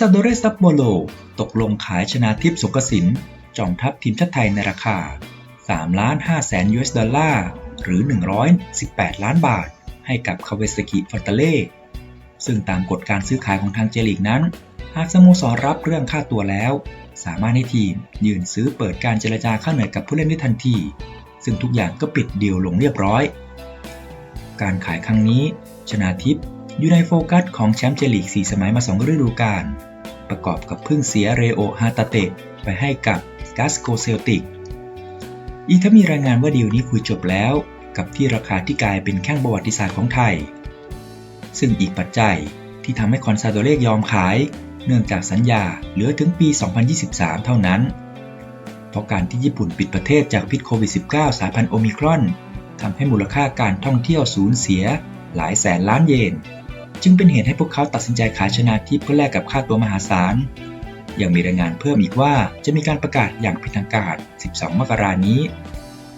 ซาโดเรซัปโปโล ตกลงขายชนาทิพย์สุกสิน จอมทัพทีมชาติไทยในราคา 3 ล้าน5แสน US ดอลลาร์ หรือ 118 ล้านบาท ให้กับคาเวสกิฟอนตาเล่ ซึ่งตามกฎการซื้อขายของทางเจลีกนั้น หากสโมสรรับเรื่องค่าตัวแล้ว สามารถให้ทีมยื่นซื้อเปิดการเจรจาค่าเหนื่อยกับผู้เล่นได้ทันที ซึ่งทุกอย่างก็ปิดเดียวลงเรียบร้อย การขายครั้งนี้ชนาทิพย์ อยู่ในโฟกัสของแชมป์เจลีก 4 สมัยมา 2 ฤดูกาล ประกอบกับเพิ่งเสียเรโอฮาตาเตะไปให้กับกาสโกเซลติก อีกทั้งมีรายงานว่าดีลนี้คุยจบแล้ว กับที่ราคาที่กลายเป็นแข้งประวัติศาสตร์ของไทย ซึ่งอีกปัจจัยที่ทำให้คอนซาโดเรกยอมขาย เนื่องจากสัญญาเหลือถึงปี 2023 เท่านั้น เพราะการที่ญี่ปุ่นปิดประเทศจากพิษโควิด -19 สายพันธุ์โอมิครอนทำให้มูลค่าการท่องเที่ยวสูญเสียหลายแสนล้านเยน จึงเป็นเหตุให้พวกเขาตัดสินใจขายชนะทิพย์เพื่อแลกกับค่าตัวมหาศาล ยังมีรายงานเพิ่มอีกว่าจะมีการประกาศอย่างเป็นทางการ 12 มกรานี้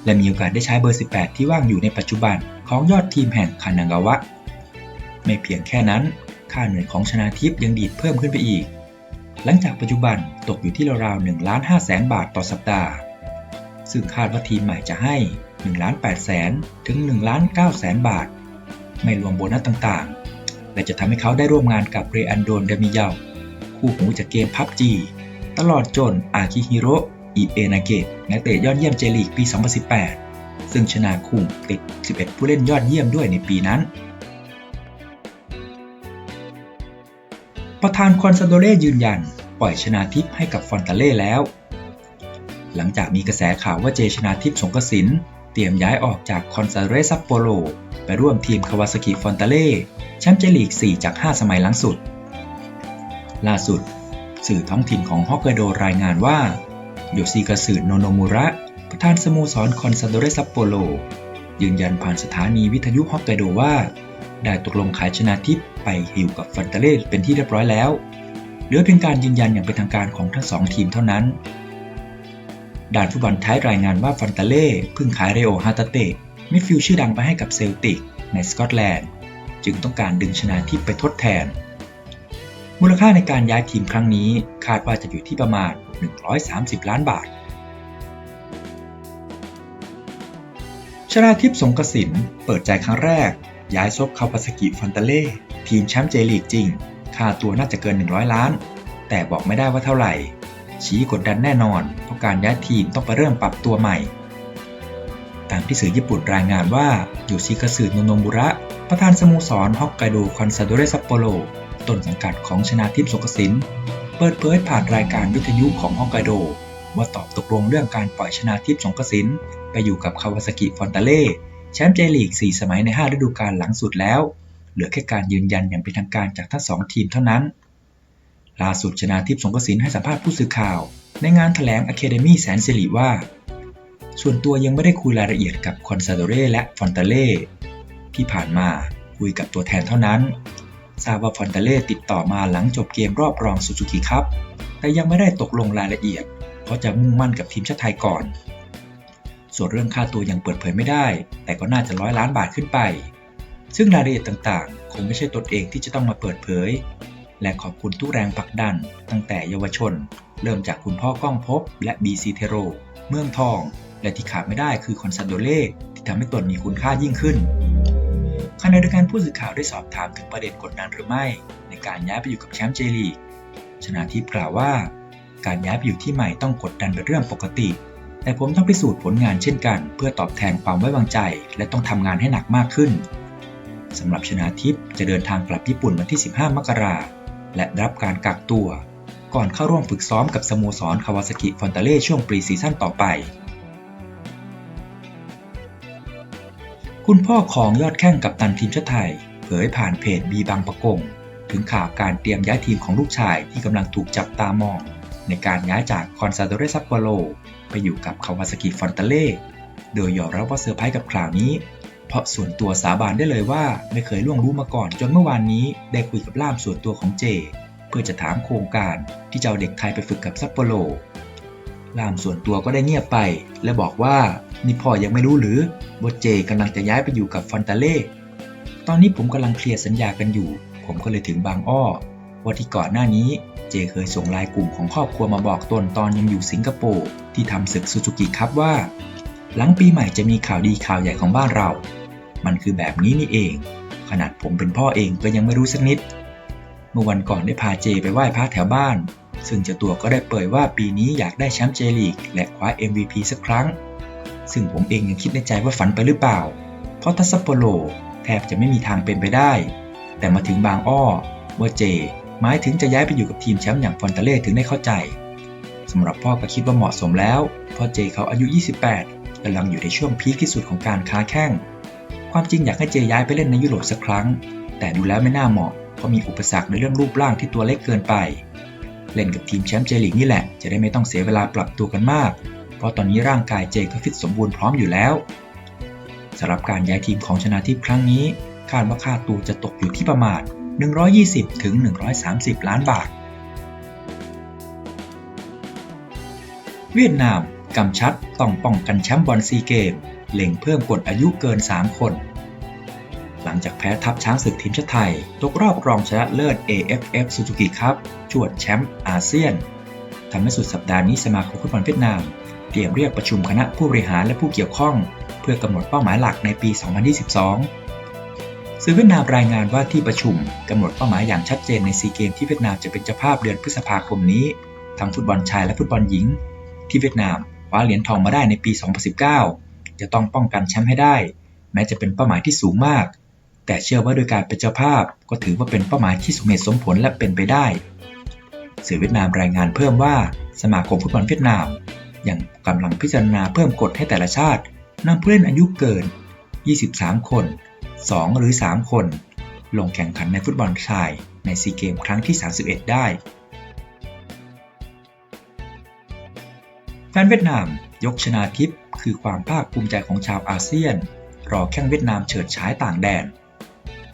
และมีโอกาสได้ใช้เบอร์ 18 ที่ว่างอยู่ในปัจจุบันของยอดทีมแห่งคานางาวะ ไม่เพียงแค่นั้น ค่าเหนื่อยของชนาทิพย์ยังดีดเพิ่มขึ้นไปอีก หลังจากปัจจุบันตกอยู่ที่ราวๆ1ล้าน5แสนบาทต่อสัปดาห์ ซึ่งคาดว่าทีมใหม่จะให้1ล้าน8แสนถึง1ล้าน9แสนบาท ไม่รวมโบนัสต่างๆ และจะทำให้เขาได้ร่วมงานกับเรอันโดนเดมิยาคู่หูจากเกมพับจีตลอดจนอาคิฮิโร่อิเอนาเกะนักเตะยอดเยี่ยมเจลีกปี 2018 ซึ่งชนะคุมติด 11 ผู้เล่นยอดเยี่ยมด้วยในปีนั้น ประธานคอนซาโดเล่ยืนยัน ปล่อยชนาทิพย์ให้กับฟอนตาเล่แล้ว หลังจากมีกระแสข่าวว่าเจชนาทิพย์สงกสิน เตรียมย้ายออกจากคอนซาเล่ซัปโปโรไปร่วมทีมคาวาซากิฟอนตาเล่แชมป์เจลีก 4 จาก 5 สมัยหลังสุด ล่าสุด สื่อท้องถิ่นของฮอกไกโดรายงานว่า โยชิกาสึโนโนมุระ ประธานสโมสรคอนซาโดเรซัปโปโรยืนยันผ่านสถานีวิทยุฮอกไกโดว่า ได้ตกลงขายชนะทิพย์ไปอยู่กับฟันตาเล่เป็นที่เรียบร้อยแล้ว เหลือเพียงการยืนยันอย่างเป็นทางการของทั้งสองทีมเท่านั้น ด่านฟุตบอลท้ายรายงานว่าฟันตาเล่เพิ่งขายเรโอฮาตาเตะมิดฟิลด์ชื่อดังไปให้กับเซลติกในสกอตแลนด์ จึงต้องการดึงชนะทิพไปทดแทน มูลค่าในการย้ายทีมครั้งนี้คาดว่าจะอยู่ที่ประมาณ 130 ล้านบาท ชนาทิพสงกสินเปิดใจครั้งแรก ย้ายซบคาวาสกิฟันตาเล่ทีมแชมป์เจลีกจริง ค่าตัวน่าจะเกิน 100 ล้าน แต่บอกไม่ได้ว่าเท่าไหร่ ชี้กดดันแน่นอน เพราะการย้ายทีมต้องไปเริ่มปรับตัวใหม่ ตามที่สื่อญี่ปุ่นรายงานว่าโยชิคาสึโนโนมุระ ประธานสโมสรฮอกไกโดคอนซาโดเรซัปโปโรต้นสังกัดของชนาทิพย์สงกสินเปิดเผยผ่านรายการวิทยุของฮอกไกโดว่าตอบตกลงเรื่องการปล่อยชนาทิพย์สงกสินไปอยู่กับคาวาซากิฟอนตาเล่แชมป์เจลีก 4 สมัยใน 5 ฤดูกาลหลังสุดแล้ว เหลือแค่การยืนยันอย่างเป็นทางการจากทั้งสองทีมเท่านั้น ล่าสุดชนาทิพย์สงกสินให้สัมภาษณ์ผู้สื่อข่าว ในงานถแถลงอะเคเดมี่แสนสิริว่า ส่วนตัวยังไม่ได้คุยรายละเอียดกับคอนซาโดเร่และฟอนตาเล่ที่ผ่านมาคุยกับตัวแทนเท่านั้น ทราบว่าฟอนตาเล่ติดต่อมาหลังจบเกมรอบรองซูซูกิครับ แต่ยังไม่ได้ตกลงรายละเอียด เพราะจะมุ่งมั่นกับทีมชาติไทยก่อน ส่วนเรื่องค่าตัวยังเปิดเผยไม่ได้ แต่ก็น่าจะร้อยล้านบาทขึ้นไป ซึ่งรายละเอียดต่างๆ คงไม่ใช่ตนเองที่จะต้องมาเปิดเผย และขอบคุณทุกแรงผลักดัน ตั้งแต่เยาวชน เริ่มจากคุณพ่อก้องภพและบีซีเทโร เมืองทอง และที่ขาดไม่ได้คือคอนซาโดเล่ที่ทำให้ตนมีคุณค่ายิ่งขึ้นขณะเดียวกันผู้สื่อข่าวได้สอบถามถึงประเด็นกดดันหรือไม่ ในการย้ายไปอยู่กับแชมป์เจลีกชนาทิพย์กล่าวว่า การย้ายไปอยู่ที่ใหม่ต้องกดดันเป็นเรื่องปกติ แต่ผมต้องพิสูจน์ผลงานเช่นกัน เพื่อตอบแทนความไว้วางใจ และต้องทำงานให้หนักมากขึ้นสำหรับชนาทิพย์จะเดินทางกลับญี่ปุ่นวันที่ 15 มกราคม และรับการกักตัว ก่อนเข้าร่วมฝึกซ้อมกับสโมสรคาวาซากิฟอนตาเล่ช่วงปรีซีซั่นต่อไป คุณพ่อของยอดแข้งกับตันทีมชาติไทย เผยผ่านเพจบีบางประกง ถึงข่าวการเตรียมย้ายทีมของลูกชายที่กำลังถูกจับตามอง ในการย้ายจากคอนซาโดเรซัปโปโรไปอยู่กับคาวาซากิฟอนตาเล่โดยยอมรับว่าเซอร์ไพรส์กับข่าวนี้ เพราะส่วนตัวสาบานได้เลยว่าไม่เคยล่วงรู้มาก่อนจนเมื่อวานนี้ได้คุยกับล่ามส่วนตัวของเจ เพื่อจะถามโครงการที่จะเอาเด็กไทยไปฝึกกับซัปโปโรล่ามส่วนตัวก็ได้เงียบไป และบอกว่านี่พ่อยังไม่รู้หรือว่าเจกำลังจะย้ายไปอยู่กับฟอนตาเล่ตอนนี้ผมกำลังเคลียร์สัญญากันอยู่ ผมก็เลยถึงบางอ้อว่าที่ก่อนหน้านี้เจเคยส่งไลน์กลุ่มของครอบครัวมาบอกตนตอนยังอยู่สิงคโปร์ที่ทำศึกซูซูกิครับว่า หลังปีใหม่จะมีข่าวดีข่าวใหญ่ของบ้านเรา มันคือแบบนี้นี่เอง ขนาดผมเป็นพ่อเองก็ยังไม่รู้สักนิด เมื่อวันก่อนได้พาเจไปไหว้พระแถวบ้าน ซึ่งเจ้าตัวก็ได้เปิดว่าปีนี้อยากได้แชมป์เจลีกและคว้า MVP สักครั้ง ซึ่งผมเองยังคิดในใจว่าฝันไปหรือเปล่า เพราะทัสโปโรแทบจะไม่มีทางเป็นไปได้ แต่มาถึงบางอ้อว่าเจหมายถึงจะย้ายไปอยู่กับทีมแชมป์อย่างฟอนตาเล่ถึงได้เข้าใจสำหรับพ่อก็คิดว่าเหมาะสมแล้ว เพราะเจเขาอายุ 28กำลังอยู่ในช่วงพีคที่สุดของการค้าแข้ง ความจริงอยากให้เจย้ายไปเล่นในยุโรปสักครั้ง แต่ดูแล้วไม่น่าเหมาะ เพราะมีอุปสรรคในเรื่องรูปร่างที่ตัวเล็กเกินไป เล่นกับทีมแชมป์เจลีกนี่แหละ จะได้ไม่ต้องเสียเวลาปรับตัวกันมาก เพราะตอนนี้ร่างกายเจก็ฟิตสมบูรณ์พร้อมอยู่แล้วสำหรับการย้ายทีมของชนะทิพย์ครั้งนี้ คาดว่าค่าตัวจะตกอยู่ที่ประมาณ 120ถึง130 ล้านบาท เวียดนามกำชัดต้องป้องกันแชมป์บอลซีเกม เล็งเพิ่มกฎอายุเกิน 3 คน หลังจากแพ้ทัพช้างศึกทีมชาติไทย ตกรอบรองชนะเลิศ AFF Suzuki Cup ชวดแชมป์อาเซียนทำให้สุดสัปดาห์นี้สมาคมฟุตบอลเวียดนาม เตรียมเรียกประชุมคณะผู้บริหารและผู้เกี่ยวข้อง เพื่อกำหนดเป้าหมายหลักในปี 2022สื่อเวียดนามรายงานว่าที่ประชุมกำหนดเป้าหมายอย่างชัดเจนในซีเกมที่เวียดนามจะเป็นเจ้าภาพเดือนพฤษภาคมนี้ ทั้งฟุตบอลชายและฟุตบอลหญิง ที่เวียดนามคว้าเหรียญทองมาได้ในปี 2019 จะต้องป้องกันแชมป์ให้ได้ แม้จะเป็นเป้าหมายที่สูงมาก แต่เชื่อว่าโดยการเป็นเจ้าภาพก็ถือว่าเป็นเป้าหมายที่สมเหตุสมผลและเป็นไปได้สื่อเวียดนามรายงานเพิ่มว่าสมาคมฟุตบอลเวียดนามยังกำลังพิจารณาเพิ่มกฎให้แต่ละชาตินำผู้เล่นอายุเกิน 23 คน 2 หรือ 3 คน ลงแข่งขันในฟุตบอลชายในซีเกมครั้งที่ 31 ได้แฟนเวียดนามยกชนาทิพย์ คือความภาคภูมิใจของชาวอาเซียน รอแข่งเวียดนามเฉิดฉายต่างแดน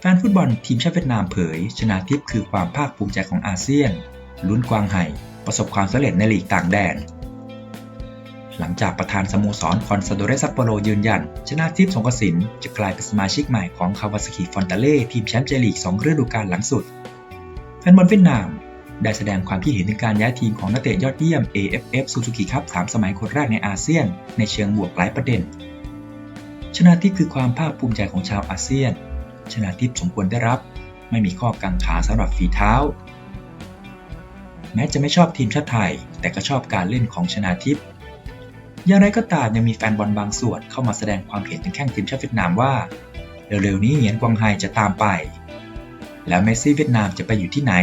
แฟนฟุตบอลทีมชาติเวียดนามเผย ชนาทิพย์คือความภาคภูมิใจของอาเซียน ลุ้นกวางไห่ประสบความสำเร็จในลีกต่างแดน หลังจากประธานสโมสรคอนซาโดเรซัปโปโรยืนยัน ชนาทิพย์สงกสินจะกลายเป็นสมาชิกใหม่ของคาวาซากิฟอนตาเล่ทีมแชมป์เจลีก 2 ฤดูกาลหลังสุดแฟนบอลเวียดนาม ได้แสดงความคิดเห็นถึงการย้ายทีมของนักเตะยอดเยี่ยม AFF Suzuki Cup 3 สมัยคนแรกในอาเซียน ในเชิงบวกหลายประเด็น ชนาทิพย์คือความภาคภูมิใจของชาวอาเซียน ชนาทิพย์สมควรได้รับ ไม่มีข้อกังขาสำหรับฝีเท้า แม้จะไม่ชอบทีมชาติไทย แต่ก็ชอบการเล่นของชนาทิพย์อย่างไรก็ตามยังมีแฟนบอลบางส่วนเข้ามาแสดงความเห็นถึงแข้งทีมชาติเวียดนามว่า เร็วๆนี้เหงียนกวางไฮจะตามไป แล้วเมสซี่เวียดนามจะไปอยู่ที่ไหน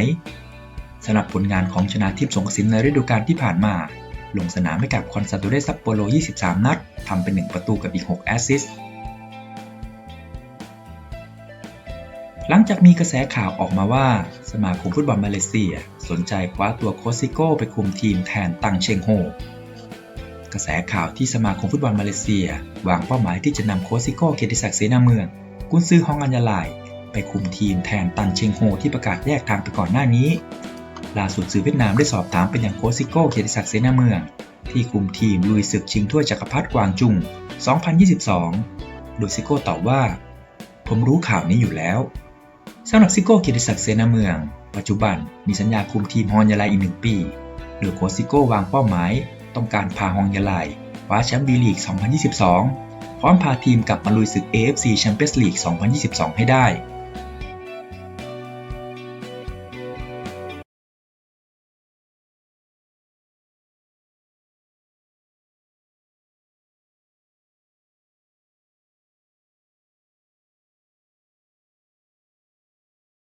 สำหรับผลงานของชนะทิพย์สงสินในฤดูกาลที่ผ่านมา ลงสนามให้กับคอนซาโดเรซัปโปโล 23 นัด ทำเป็น 1 ประตูกับอีก 6 แอสซิสต์หลังจากมีกระแสข่าวออกมาว่า สมาคมฟุตบอลมาเลเซีย สนใจคว้าตัวโคซิโก้ไปคุมทีมแทนตังเชงโฮ กระแสข่าวที่สมาคมฟุตบอลมาเลเซีย วางเป้าหมายที่จะนำโคซิโก้เกียรติศักดิ์เสนาเมือง กุนซือฮองอัญญาลายไปคุมทีมแทนตันเชงโฮที่ประกาศแยกทางไปก่อนหน้านี้ ล่าสุดสื่อเวียดนามได้สอบถามไปยังโคซิโก้เกียรติศักดิ์เสนาเมือง ที่คุมทีมลุยศึกชิงถ้วยจักรพรรดิกวางจุง 2022 โดยซิโก้ตอบว่า ผมรู้ข่าวนี้อยู่แล้วสำหรับซิโก้เกียรติศักดิ์เสนาเมือง ปัจจุบันมีสัญญาคุมทีมฮอนยาลายอีกหนึ่งปี โดยโคซิโก้วางเป้าหมาย ต้องการพาฮองยาลายคว้าแชมป์บีลีก 2022 พร้อมพาทีมกลับมาลุยศึก AFC Champions League 2022 ให้ได้